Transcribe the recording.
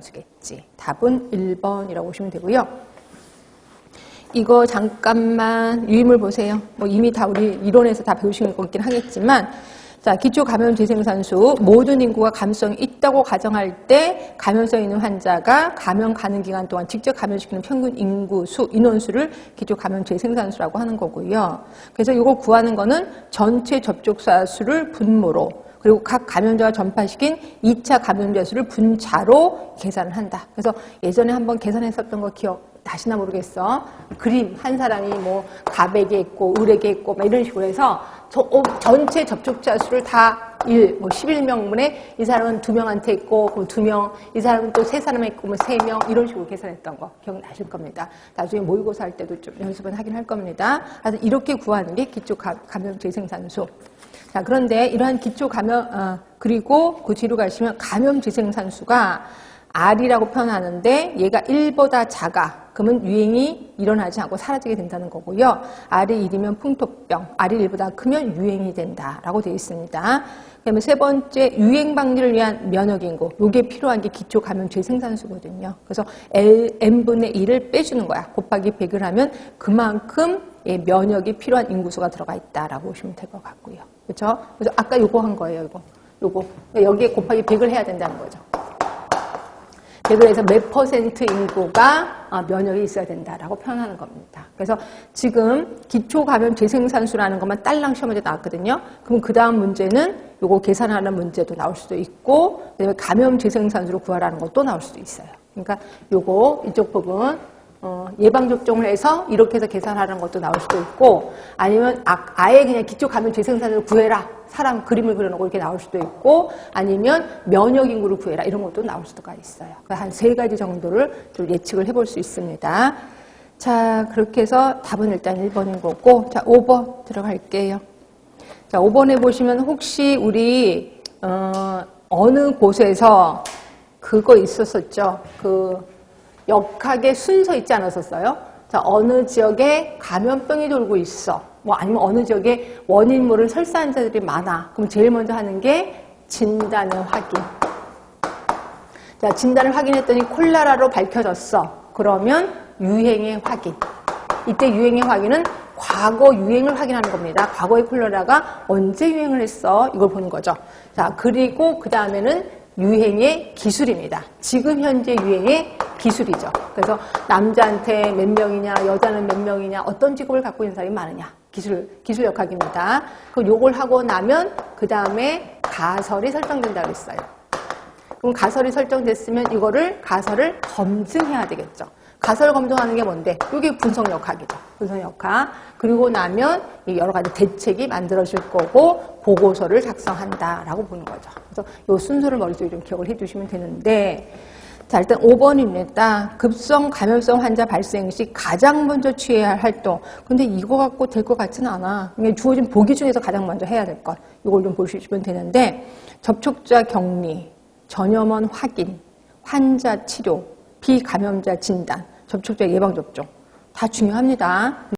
수겠지. 답은 1번이라고 보시면 되고요. 이거 잠깐만 유임을 보세요. 뭐 이미 다 우리 이론에서 다 배우신 것 같긴 하겠지만 자, 기초 감염 재생산수 모든 인구가 감염성이 있다고 가정할 때 감염성 있는 환자가 감염 가는 기간 동안 직접 감염시키는 평균 인구 수 인원수를 기초 감염 재생산수라고 하는 거고요. 그래서 이거 구하는 거는 전체 접촉자 수를 분모로 그리고 각 감염자가 전파시킨 2차 감염자 수를 분자로 계산을 한다. 그래서 예전에 한번 계산했었던 거 기억 나시나 모르겠어. 그림 한 사람이 뭐 갑에게 있고 을에게 있고 막 이런 식으로 해서 저, 어, 전체 접촉자 수를 다 1, 뭐 11명분에 이 사람은 두 명한테 있고 그럼 두 명, 이 사람은 또 세 사람에 있고 뭐세명 이런 식으로 계산했던 거 기억나실 겁니다. 나중에 모의고사 할 때도 좀 연습은 하긴 할 겁니다. 그래서 이렇게 구하는 게 기초 가- 감염 재생산수. 자, 그런데 이러한 기초 감염, 어, 그리고 그 뒤로 가시면 감염 재생산수가 R이라고 표현하는데 얘가 1보다 작아. 그러면 유행이 일어나지 않고 사라지게 된다는 거고요. R이 1이면 풍토병, R이 1보다 크면 유행이 된다라고 되어 있습니다. 그러면 세 번째 유행 방지를 위한 면역 인구. 요게 필요한 게 기초 감염 재생산수거든요. 그래서 L, N분의 1을 빼주는 거야. 곱하기 100을 하면 그만큼 예, 면역이 필요한 인구수가 들어가 있다라고 보시면 될 것 같고요. 그렇죠? 그래서 아까 요거 한 거예요, 이거. 요거. 여기에 곱하기 100을 해야 된다는 거죠. 100을 해서 몇 퍼센트 인구가 어, 면역이 있어야 된다라고 표현하는 겁니다. 그래서 지금 기초 감염 재생산수라는 것만 딸랑 시험에 나왔거든요. 그럼 그 다음 문제는 요거 계산하는 문제도 나올 수도 있고 감염 재생산수로 구하라는 것도 나올 수도 있어요. 그러니까 요거 이쪽 부분 어, 예방접종을 해서 이렇게 해서 계산하는 것도 나올 수도 있고 아니면 아, 아예 그냥 기초 감염 재생산을 구해라 사람 그림을 그려놓고 이렇게 나올 수도 있고 아니면 면역 인구를 구해라 이런 것도 나올 수가 있어요. 한 세 가지 정도를 좀 예측을 해볼 수 있습니다. 자 그렇게 해서 답은 일단 1번인 거고 자 5번 들어갈게요. 자 5번에 보시면 혹시 우리 어, 어느 곳에서 그거 있었었죠. 그 역학의 순서 있지 않았었어요? 자, 어느 지역에 감염병이 돌고 있어. 뭐 아니면 어느 지역에 원인물을 설사 환자들이 많아. 그럼 제일 먼저 하는 게 진단을 확인. 자, 진단을 확인했더니 콜레라로 밝혀졌어. 그러면 유행의 확인. 이때 유행의 확인은 과거 유행을 확인하는 겁니다. 과거의 콜레라가 언제 유행을 했어? 이걸 보는 거죠. 자, 그리고 그 다음에는 유행의 기술입니다. 지금 현재 유행의 기술이죠. 그래서 남자한테 몇 명이냐, 여자는 몇 명이냐, 어떤 직업을 갖고 있는 사람이 많으냐. 기술, 기술 역학입니다. 그 요걸 하고 나면 그 다음에 가설이 설정된다고 했어요. 그럼 가설이 설정됐으면 이거를 가설을 검증해야 되겠죠. 가설 검증하는 게 뭔데? 이게 분석 역학이죠. 분석 역학. 그리고 나면 이 여러 가지 대책이 만들어질 거고 보고서를 작성한다라고 보는 거죠. 그래서 이 순서를 머릿속에 좀 기억을 해주시면 되는데 자 일단 5번입니다. 급성 감염성 환자 발생 시 가장 먼저 취해야 할 활동. 근데 이거 갖고 될 것 같지는 않아. 그냥 주어진 보기 중에서 가장 먼저 해야 될 것. 이걸 좀 보시면 되는데 접촉자 격리, 전염원 확인, 환자 치료, 비감염자 진단, 접촉자 예방접종 다 중요합니다.